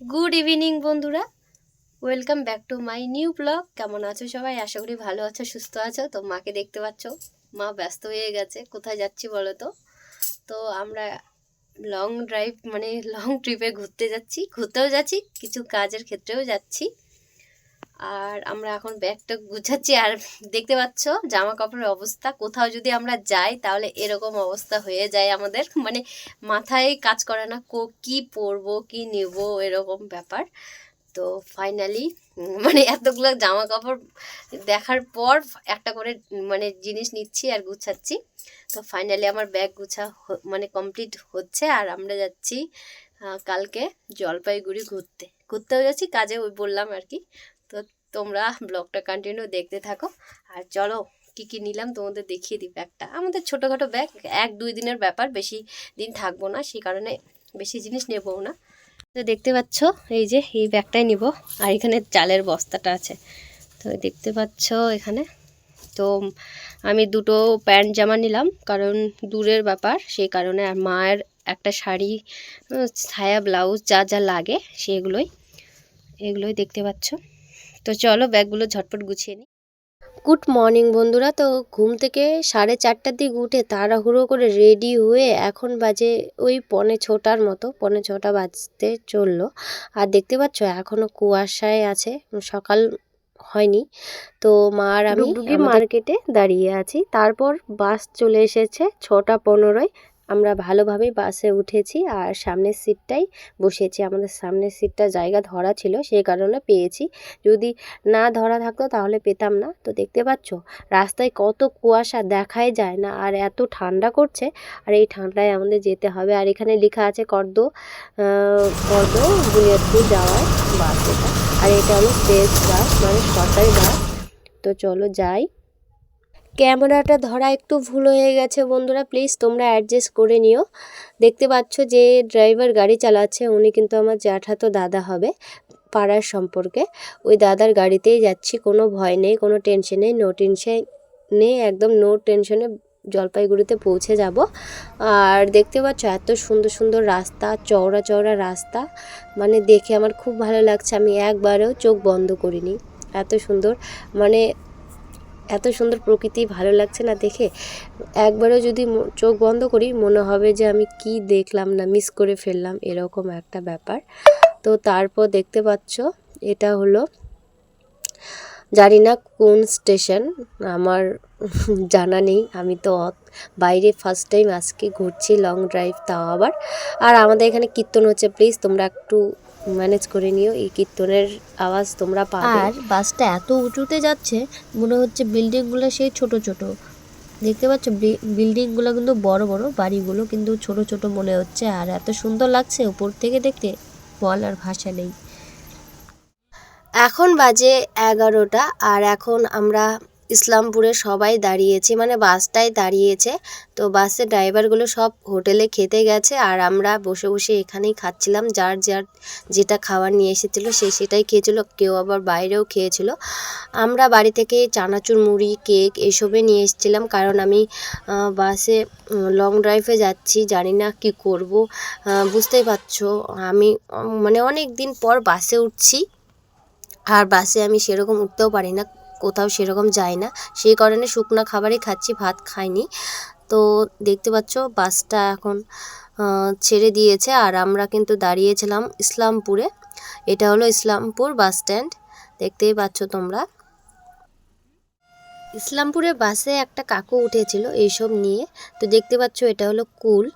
Good evening বন্ধুরা। Welcome back to my new blog কেমন আছো সবাই? আশা করি ভালো আছো, সুস্থ আছো। তো মাকে দেখতে পাচ্ছ, মা ব্যস্ত হয়ে গেছে। কোথায় যাচ্ছি বলো তো? তো আমরা লং ড্রাইভ মানে লং ট্রিপে ঘুরতে যাচ্ছি। ঘুরতেও যাচ্ছি, কিছু কাজের ক্ষেত্রেও যাচ্ছি। আর আমরা এখন ব্যাগটা গুছাচ্ছি। আর দেখতে পাচ্ছ জামা কাপড়ের অবস্থা। কোথাও যদি আমরা যাই, তাহলে এরকম অবস্থা হয়ে যায় আমাদের। মানে মাথায় কাজ করে না, কো কি পরবো, কি নেব, এরকম ব্যাপার। তো ফাইনালি মানে এতগুলো জামা কাপড় দেখার পর একটা করে মানে জিনিস নিচ্ছি আর গুছাচ্ছি। তো ফাইনালি আমার ব্যাগ গুছা মানে কমপ্লিট হচ্ছে। আর আমরা যাচ্ছি কালকে জলপাইগুড়ি ঘুরতে। ঘুরতেও যাচ্ছি কাজে ওই বললাম আর কি। তো তোমরা ব্লগটা কন্টিনিউ দেখতে থাকো। আর চলো, কি কি নিলাম তোমাদের দেখিয়ে দিই ব্যাগটা। আমাদের ছোটোখাটো ব্যাগ, এক দুই দিনের ব্যাপার, বেশি দিন থাকব না, সেই কারণে বেশি জিনিস নেবও না। তো দেখতে পাচ্ছ, এই যে, এই ব্যাগটাই নিব। আর এখানে চালের বস্তাটা আছে। তো দেখতে পাচ্ছ এখানে। তো আমি দুটো প্যান্ট জামা নিলাম, কারণ দূরের ব্যাপার, সেই কারণে আর মায়ের একটা শাড়ি ছায়া, ব্লাউজ যা যা লাগে, সেগুলোই, এগুলোই দেখতে পাচ্ছ। তো চলো ব্যাগগুলো ঝটপট গুছিয়ে নিই গুড মর্নিং বন্ধুরা তো ঘুম থেকে সাড়ে চারটার দিকে উঠে তাড়াহুড়ো করে রেডি হয়ে এখন বাজে ওই পনে ছটার মতো পনে ছটা বাজতে চলল। আর দেখতে পাচ্ছ এখনও কুয়াশায় আছে সকাল হয়নি। তো মা আর আমি মার্কেটে দাঁড়িয়ে আছি। তারপর বাস চলে এসেছে ছটা পনেরোয়। আমরা ভালোভাবেই বাসে উঠেছি আর সামনের সিটটাই বসেছি। আমাদের সামনের সিটটা জায়গা ধরা ছিল সেই কারণে পেয়েছি। যদি না ধরা থাকতো তাহলে পেতাম না। তো দেখতে পাচ্ছ, রাস্তায় কত কুয়াশা দেখাই যায় না আর এত ঠান্ডা করছে। আর এই ঠান্ডায় আমাদের যেতে হবে। আর এখানে লেখা আছে কর্দ কর্দ বুনিয়াদপুর যাওয়ার বাস এটা। আর এটা হলো স্টেজ বাস মানে সরকারি বাস। তো চলো যাই। ক্যামেরাটা ধরা একটু ভুল হয়ে গেছে বন্ধুরা প্লিজ তোমরা অ্যাডজাস্ট করে নিও। দেখতে পাচ্ছ যে ড্রাইভার গাড়ি চালাচ্ছে, উনি কিন্তু আমার জ্যাঠাতো দাদা হবে পাড়ার সম্পর্কে। ওই দাদার গাড়িতেই যাচ্ছি, কোনো ভয় নেই, কোনো টেনশন নেই নো টেনশন নেই, একদম নো টেনশনে জলপাইগুড়িতে পৌঁছে যাব। আর দেখতে পাচ্ছ এত সুন্দর সুন্দর রাস্তা, চওড়া চওড়া রাস্তা মানে দেখে আমার খুব ভালো লাগছে, আমি একবারেও চোখ বন্ধ করিনি। এত সুন্দর মানে এত সুন্দর প্রকৃতি, ভালো লাগছে না দেখে। একবারও যদি চোখ বন্ধ করি, মনে হবে যে আমি কি দেখলাম না মিস করে ফেললাম, এরকম একটা ব্যাপার। তো তারপর দেখতে পাচ্ছ, এটা হলো জানি না কোন স্টেশন, আমার জানা নেই, আমি তো বাইরে ফার্স্ট টাইম আজকে ঘুরছি লং ড্রাইভ তাও আবার। আর আমাদের এখানে কীর্তন হচ্ছে প্লিজ তোমরা একটু ম্যানেজ করে নিও এই কীর্তনের আওয়াজ তোমরা পাবে। আর বাসটা এত উঁচুতে যাচ্ছে মনে হচ্ছে বিল্ডিংগুলো সেই ছোট ছোট। দেখতে পাচ্ছ বিল্ডিংগুলো কিন্তু বড় বড় বাড়িগুলো কিন্তু ছোট ছোট মনে হচ্ছে। আর এত সুন্দর লাগছে উপর থেকে দেখতে বলার ভাষা নেই। এখন বাজে এগারোটা আর এখন আমরা ইসলামপুরে সবাই দাঁড়িয়েছে মানে বাসটাই দাঁড়িয়েছে। তো বাসের ড্রাইভারগুলো সব হোটেলে খেতে গেছে আর আমরা বসে বসে এখানেই খাচ্ছিলাম। যার যার যেটা খাবার নিয়ে এসেছিল সে সেটাই খেয়েছিল, কেউ আবার বাইরেও খেয়েছিল। আমরা বাড়ি থেকে চানাচুর, মুড়ি, কেক এসবে নিয়ে এসেছিলাম কারণ আমি বাসে লং ড্রাইভে যাচ্ছি, জানি না কি করব। বুঝতেই পারছ, আমি মানে অনেক দিন পর বাসে উঠছি। আর বাসে আমি সেরকম উঠতেও পারি না। কোথাও সেরকম যায় না। সেই কারণে শুকনো খাবারই খাচ্ছি, ভাত খাইনি। তো দেখতে পাচ্ছ, বাসটা এখন ছেড়ে দিয়েছে আর আমরা কিন্তু দাঁড়িয়েছিলাম ইসলামপুরে। এটা হলো ইসলামপুর বাস স্ট্যান্ড দেখতেই পাচ্ছ তোমরা। ইসলামপুরে বাসে একটা কাকু উঠেছিল এইসব নিয়ে। তো দেখতে পাচ্ছ এটা হলো কুল,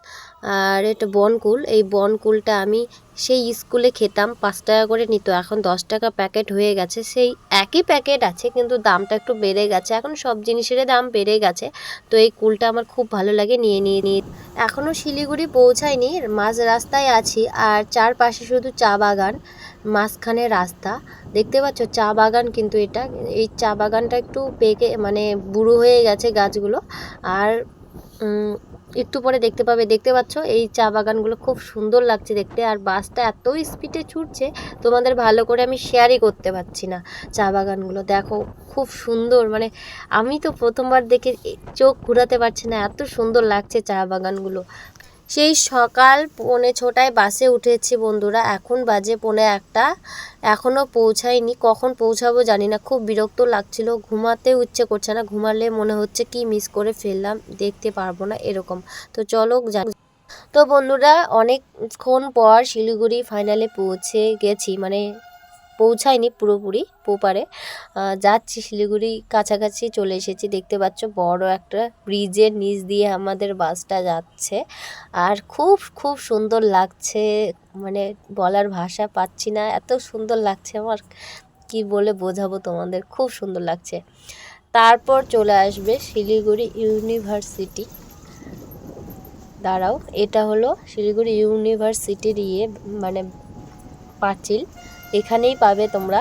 আর এটা বনকুল এই বনকুলটা আমি সেই স্কুলে খেতাম, পাঁচ টাকা করে নিত। এখন দশ টাকা প্যাকেট হয়ে গেছে। সেই একই প্যাকেট আছে, কিন্তু দামটা একটু বেড়ে গেছে। এখন সব জিনিসের দাম বেড়ে গেছে। তো এই কুলটা আমার খুব ভালো লাগে, নিয়ে নিয়ে নিয়ে। এখনও শিলিগুড়ি পৌঁছায়নি, মাঝ রাস্তায় আছি। আর চারপাশে শুধু চা বাগান। মাঝখানে রাস্তা। দেখতে পাচ্ছ, চা বাগান কিন্তু এটা। এই চা বাগানটা একটু পেকে মানে বুড়ো হয়ে গেছে গাছগুলো। আর একটু পরে দেখতে পাবে। দেখতে পাচ্ছ, এই চা বাগানগুলো খুব সুন্দর লাগছে দেখতে। আর বাসটা এত স্পিডে ছুটছে, তোমাদের ভালো করে আমি শেয়ারই করতে পারছি না চা বাগানগুলো। দেখো, খুব সুন্দর। মানে আমি তো প্রথমবার দেখে চোখ ঘুরাতে পারছি না, এত সুন্দর লাগছে চা বাগানগুলো। সেই সকাল পৌনে ছটায় বাসে উঠেছি বন্ধুরা। এখন বাজে পৌনে একটা। এখনও পৌঁছায়নি। কখন পৌঁছাবো জানি না। খুব বিরক্ত লাগছিল। ঘুমাতে ইচ্ছে করছে না। ঘুমালে মনে হচ্ছে কি মিস করে ফেললাম। দেখতে পারব না এরকম। তো চলো যা- তো বন্ধুরা, অনেকক্ষণ পর শিলিগুড়ি ফাইনালে পৌঁছে গেছি। মানে পৌঁছায়নি পুরোপুরি পোপারে। যাচ্ছি শিলিগুড়ি কাছাকাছি চলে এসেছি। দেখতে পাচ্ছ বড় একটা ব্রিজের নিচ দিয়ে আমাদের বাসটা যাচ্ছে। আর খুব খুব সুন্দর লাগছে। মানে বলার ভাষা পাচ্ছি না। এত সুন্দর লাগছে আমার। কি বলে বোঝাবো তোমাদের? খুব সুন্দর লাগছে। তারপর চলে আসবে শিলিগুড়ি ইউনিভার্সিটি। দাঁড়াও, এটা হলো শিলিগুড়ি ইউনিভার্সিটির ইয়ে মানে পাঁচিল। এখানেই পাবে তোমরা।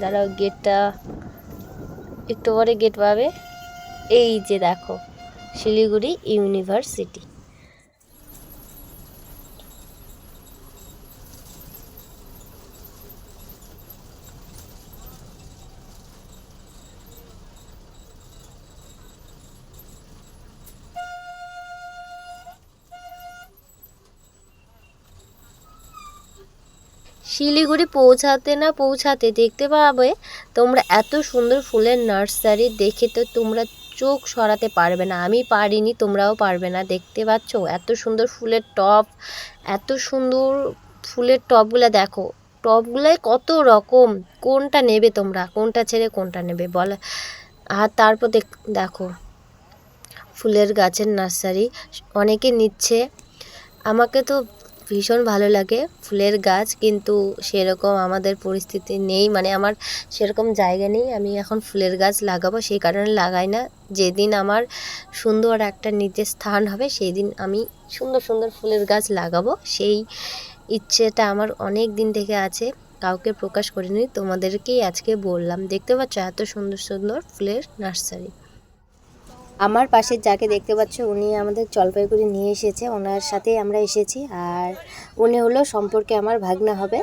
যারা গেটটা একটু পরে গেট পাবে। এই যে দেখো শিলিগুড়ি ইউনিভার্সিটি। শিলিগুড়ি পৌঁছাতে না পৌঁছাতে দেখতে পাবে তোমরা এত সুন্দর ফুলের নার্সারি দেখে তো তোমরা চোখ সরাতে পারবে না। আমি পারিনি, তোমরাও পারবে না। দেখতে পাচ্ছ? এত সুন্দর ফুলের টব এত সুন্দর ফুলের টবগুলো দেখো। টবগুলোয় কত রকম? কোনটা নেবে তোমরা? কোনটা ছেড়ে কোনটা নেবে বল? আর তারপর দেখো। ফুলের গাছের নার্সারি, অনেকে নিচ্ছে। আমাকে তো ভীষণ ভালো লাগে ফুলের গাছ, কিন্তু সেরকম আমাদের পরিস্থিতি নেই। মানে আমার সেরকম জায়গা নেই, আমি এখন ফুলের গাছ লাগাবো, সেই কারণে লাগাই না। যেদিন আমার সুন্দর একটা নিজের স্থান হবে সেই দিন আমি সুন্দর সুন্দর ফুলের গাছ লাগাবো। সেই ইচ্ছেটা আমার অনেক দিন থেকে আছে, কাউকে প্রকাশ করিনি, তোমাদেরকেই আজকে বললাম। দেখতে পাচ্ছ এত সুন্দর সুন্দর ফুলের নার্সারি। আমার পাশে যাকে দেখতে পাচ্ছ উনি আমাদের জলপাইগুড়ি নিয়ে এসেছে। ওনার সাথে আমরা এসেছি আর উনি হলো সম্পর্কে আমার ভাগনা হবে।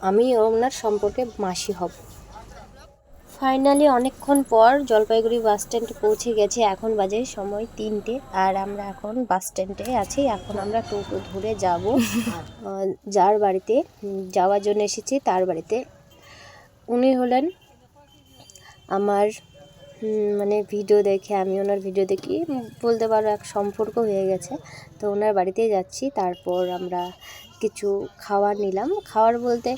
আমি ওনার সম্পর্কে মাসি হব। ফাইনালি অনেকক্ষণ পর জলপাইগুড়ি বাস স্ট্যান্ডে পৌঁছে গেছে। এখন বাজে সময় তিনটে আর আমরা এখন বাস স্ট্যান্ডে আছি। এখন আমরা টোটো ধরে যাব। যার বাড়িতে যাওয়ার জন্য এসেছি তার বাড়িতে। উনি হলেন আমার মানে ভিডিও দেখে, আমি ওনার ভিডিও দেখি বলতে পারো এক সম্পর্ক হয়ে গেছে। তো ওনার বাড়িতেই যাচ্ছি, তারপর আমরা কিছু খাবার নিলাম। খাবার বলতে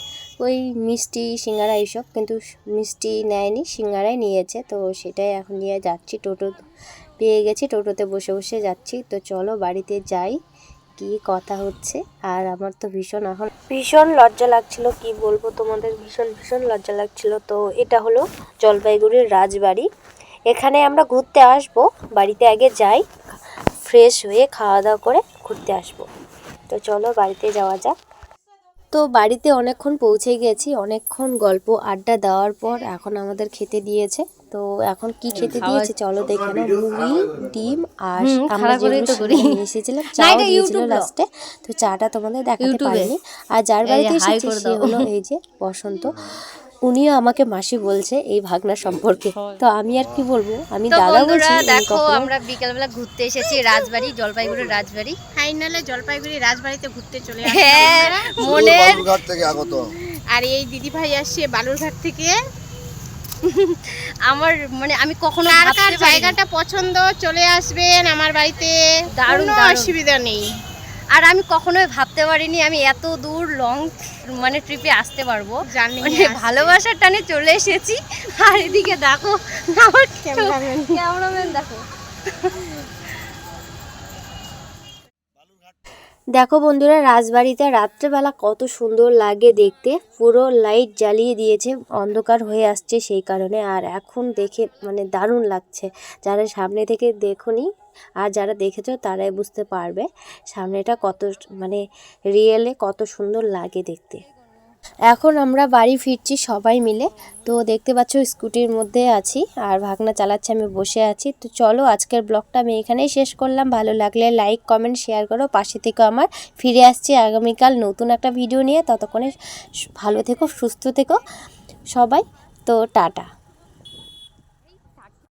ওই মিষ্টি, সিঙ্গারা এইসব, কিন্তু মিষ্টি নেয়নি, সিঙ্গারাই নিয়েছে। তো সেটাই এখন নিয়ে যাচ্ছি, টোটো পেয়ে গেছি, টোটোতে বসে বসে যাচ্ছি। তো চলো বাড়িতে যাই। কি কথা হচ্ছে? আর আমার তো ভীষণ এখন ভীষণ লজ্জা লাগছিল, কি বলব তোমাদের? ভীষণ ভীষণ লজ্জা লাগছিল। তো এটা হলো জলপাইগুড়ির রাজবাড়ি। এখানে আমরা ঘুরতে আসব, বাড়িতে আগে যাই, ফ্রেশ হয়ে খাওয়া দাওয়া করে ঘুরতে আসব। তো চলো বাড়িতে যাওয়া যাক। তো বাড়িতে অনেকক্ষণ পৌঁছে গেছি। অনেকক্ষণ গল্প আড্ডা দেওয়ার পর এখন আমাদের খেতে দিয়েছে। তো এখন কি খেতে দিয়েছে চলো দেখে না মুড়ি ডিম আর আমরা যেগুলো। এসেছিলাম চাও দিয়েছিল লাস্টে তো চাটা তোমাদের দেখাতে পারিনি। আর যার বাড়িতে এসেছি সে হলো এই যে বসন্ত। উনিও আমাকে মাসি বলছে এই ভাগনা সম্পর্কে। তো আমি আর কি বলব? আমি দাদা বলছি দেখো আমরা বিকালবেলা ঘুরতে এসেছি রাজবাড়ি জলপাইগুড়ি রাজবাড়ি। ফাইনালে জলপাইগুড়ি রাজবাড়িতে ঘুরতে চলে হ্যাঁ আসলাম মনের বালুরঘাট থেকে আগত। আর এই দিদি ভাই আসছে বালুরঘাট থেকে। আমার মানে আমি কখনো জায়গাটা পছন্দ চলে আসবেন আমার বাড়িতে। দারুণ। অসুবিধা নেই। আর আমি কখনোই ভাবতে পারিনি আমি এত দূর লং মানে ট্রিপে আসতে পারব। মানে ভালোবাসার টানে চলে এসেছি। আর এদিকে দেখো আমার ক্যামেরাম্যান দেখো। দেখো বন্ধুরা রাজবাড়িতে রাত্রেবেলা কত সুন্দর লাগে দেখতে। পুরো লাইট জ্বালিয়ে দিয়েছে অন্ধকার হয়ে আসছে সেই কারণে। আর এখন দেখে মানে দারুণ লাগছে। যারা সামনে থেকে দেখোনি আর যারা দেখেছ তারাই বুঝতে পারবে সামনেটা কত মানে রিয়েলে কত সুন্দর লাগে দেখতে। এখন আমরা বাড়ি ফিরছি সবাই মিলে। তো দেখতে পাচ্ছ স্কুটির মধ্যে আছি আর ভাগনা চালাচ্ছে, আমি বসে আছি। তো চলো আজকের ব্লগটা আমি এখানেই শেষ করলাম। ভালো লাগলে লাইক, কমেন্ট, শেয়ার করো। পাশে থেকে আমার ফিরে আসছি আগামীকাল নতুন একটা ভিডিও নিয়ে। ততক্ষণে ভালো থেকো, সুস্থ থেকো সবাই। তো টাটা।